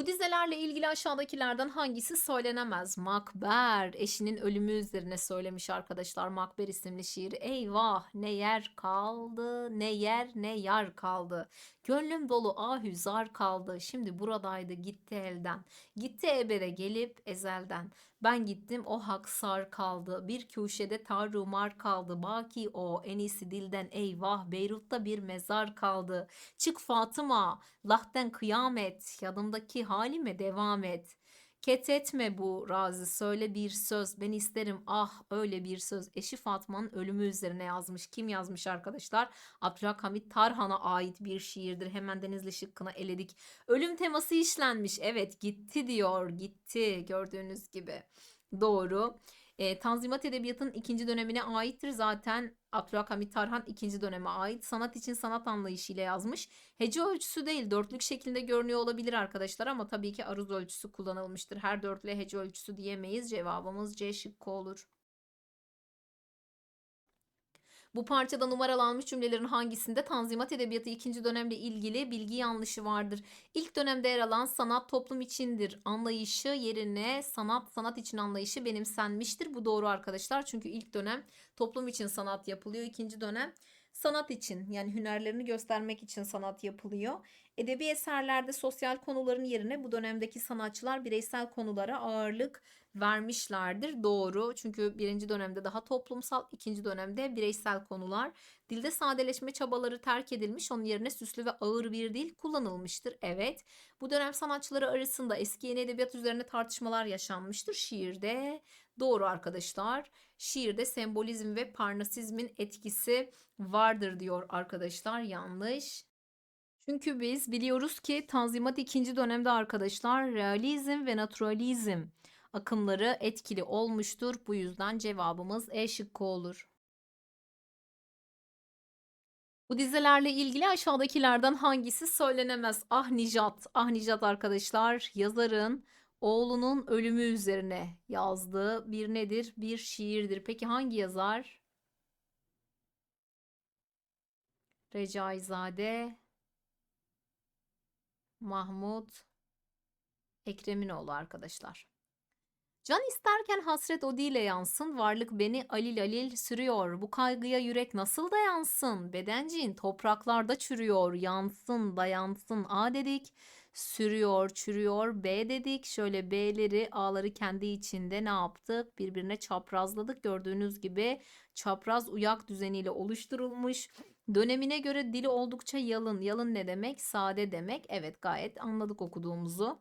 Bu dizelerle ilgili aşağıdakilerden hangisi söylenemez? Makber eşinin ölümü üzerine söylemiş arkadaşlar Makber isimli şiiri. Eyvah ne yer kaldı ne yer ne yar kaldı. Gönlüm dolu ahü zar kaldı. Şimdi buradaydı gitti elden. Gitti ebere gelip ezelden. Ben gittim o hak sar kaldı. Bir köşede tarumar kaldı. Baki o en iyisi dilden eyvah. Beyrut'ta bir mezar kaldı. Çık Fatıma, lahten kıyamet, yanımdaki halime devam et. Ket etme bu razı söyle bir söz. Ben isterim ah öyle bir söz. Eşi Fatma'nın ölümü üzerine yazmış. Kim yazmış arkadaşlar? Abdülhamit Tarhan'a ait bir şiirdir. Hemen Denizli şıkkına eledik. Ölüm teması işlenmiş. Evet gitti diyor gitti gördüğünüz gibi doğru e, Tanzimat Edebiyatı'nın ikinci dönemine aittir. Zaten Abdülhamit Tarhan ikinci döneme ait. Sanat için sanat anlayışıyla yazmış. Hece ölçüsü değil dörtlük şeklinde görünüyor olabilir arkadaşlar ama tabii ki aruz ölçüsü kullanılmıştır. Her dörtlüğe hece ölçüsü diyemeyiz. Cevabımız C şıkkı olur. Bu parçada numaralanmış cümlelerin hangisinde Tanzimat Edebiyatı ikinci dönemle ilgili bilgi yanlışı vardır? İlk dönemde yer alan sanat toplum içindir anlayışı yerine sanat sanat için anlayışı benimsenmiştir. Bu doğru arkadaşlar çünkü ilk dönem toplum için sanat yapılıyor. İkinci dönem sanat için yani hünerlerini göstermek için sanat yapılıyor. Edebi eserlerde sosyal konuların yerine bu dönemdeki sanatçılar bireysel konulara ağırlık vermişlerdir. Doğru. Çünkü birinci dönemde daha toplumsal, ikinci dönemde bireysel konular. Dilde sadeleşme çabaları terk edilmiş, onun yerine süslü ve ağır bir dil kullanılmıştır. Evet. Bu dönem sanatçıları arasında eski yeni edebiyat üzerine tartışmalar yaşanmıştır. Şiirde doğru arkadaşlar. Şiirde sembolizm ve parnasizmin etkisi vardır diyor arkadaşlar. Yanlış. Çünkü biz biliyoruz ki Tanzimat ikinci dönemde arkadaşlar realizm ve naturalizm akımları etkili olmuştur. Bu yüzden cevabımız E şıkkı olur. Bu dizelerle ilgili aşağıdakilerden hangisi söylenemez? Ah Nicat, Ah Nicat arkadaşlar yazarın oğlunun ölümü üzerine yazdığı bir nedir? Bir şiirdir. Peki hangi yazar? Recaizade, Mahmut, Ekreminoğlu arkadaşlar. Can isterken hasret o dile yansın, varlık beni alil alil sürüyor. Bu kaygıya yürek nasıl dayansın? Bedencin topraklarda çürüyor, yansın, dayansın. A dedik, sürüyor, çürüyor. B dedik, şöyle B'leri, A'ları kendi içinde ne yaptık? Birbirine çaprazladık. Gördüğünüz gibi çapraz uyak düzeniyle oluşturulmuş. Dönemine göre dili oldukça yalın. Yalın ne demek? Sade demek. Evet gayet anladık okuduğumuzu.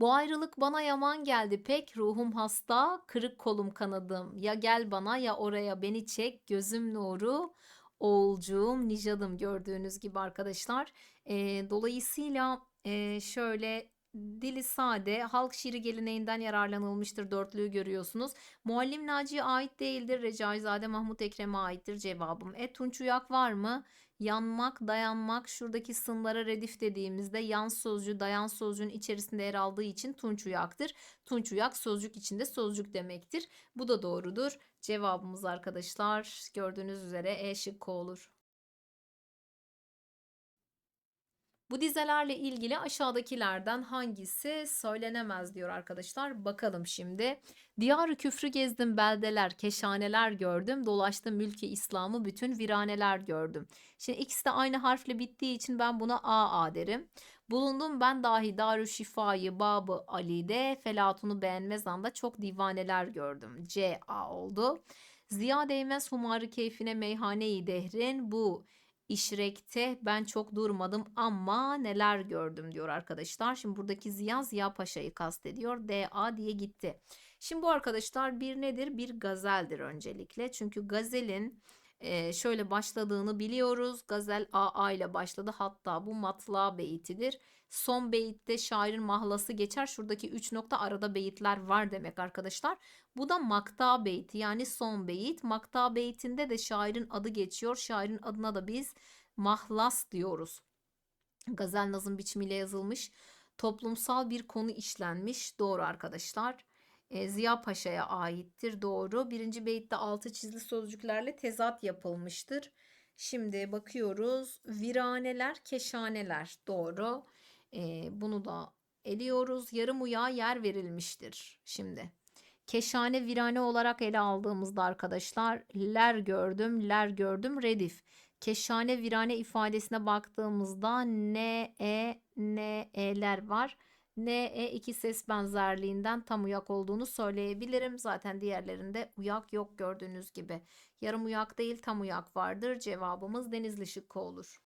Bu ayrılık bana yaman geldi. Pek ruhum hasta kırık kolum kanadım. Ya gel bana ya oraya beni çek. Gözüm nuru oğulcuğum nicadım gördüğünüz gibi arkadaşlar. E, dolayısıyla e, şöyle dili sade, halk şiiri geleneğinden yararlanılmıştır. Dörtlüğü görüyorsunuz. Muallim Naci'ye ait değildir. Recaizade Mahmut Ekrem'e aittir cevabım. E Tunç Uyak var mı? Yanmak, dayanmak şuradaki sınlara redif dediğimizde yan sözcüğü dayan sözcüğün içerisinde yer aldığı için tunç uyaktır. Tunç uyak sözcük içinde sözcük demektir. Bu da doğrudur. Cevabımız arkadaşlar gördüğünüz üzere E şıkkı olur. Bu dizelerle ilgili aşağıdakilerden hangisi söylenemez diyor arkadaşlar. Bakalım şimdi. Diyarı küfrü gezdim beldeler, keşaneler gördüm. Dolaştım mülki İslam'ı bütün viraneler gördüm. Şimdi ikisi de aynı harfle bittiği için ben buna AA derim. Bulundum ben dahi Darü Şifa'yı Babı Ali'de Felatun'u beğenmez anda çok divaneler gördüm. CA oldu. Ziya değmez humarı keyfine meyhaneyi dehrin bu işrekte ben çok durmadım ama neler gördüm diyor arkadaşlar. Şimdi buradaki Ziya Ziya Paşa'yı kastediyor. DA diye gitti. Şimdi bu arkadaşlar bir nedir? Bir gazeldir öncelikle. Çünkü gazelin e, şöyle başladığını biliyoruz. Gazel AA ile başladı. Hatta bu matla beytidir. Son beyitte şairin mahlası geçer. Şuradaki 3 nokta arada beyitler var demek arkadaşlar. Bu da makta beyti yani son beyit. Makta beytinde de şairin adı geçiyor. Şairin adına da biz mahlas diyoruz. Gazel nazım biçimiyle yazılmış. Toplumsal bir konu işlenmiş. Doğru arkadaşlar. E, Ziya Paşa'ya aittir. Doğru. Birinci beytte altı çizili sözcüklerle tezat yapılmıştır. Şimdi bakıyoruz. Viraneler, keşaneler. Doğru. E, bunu da eliyoruz. Yarım uyağa yer verilmiştir. Şimdi keşane virane olarak ele aldığımızda arkadaşlar ler gördüm, ler gördüm redif. Keşane virane ifadesine baktığımızda ne e ne e'ler var. Ne e iki ses benzerliğinden tam uyak olduğunu söyleyebilirim. Zaten diğerlerinde uyak yok gördüğünüz gibi. Yarım uyak değil tam uyak vardır. Cevabımız Denizli şıkkı olur.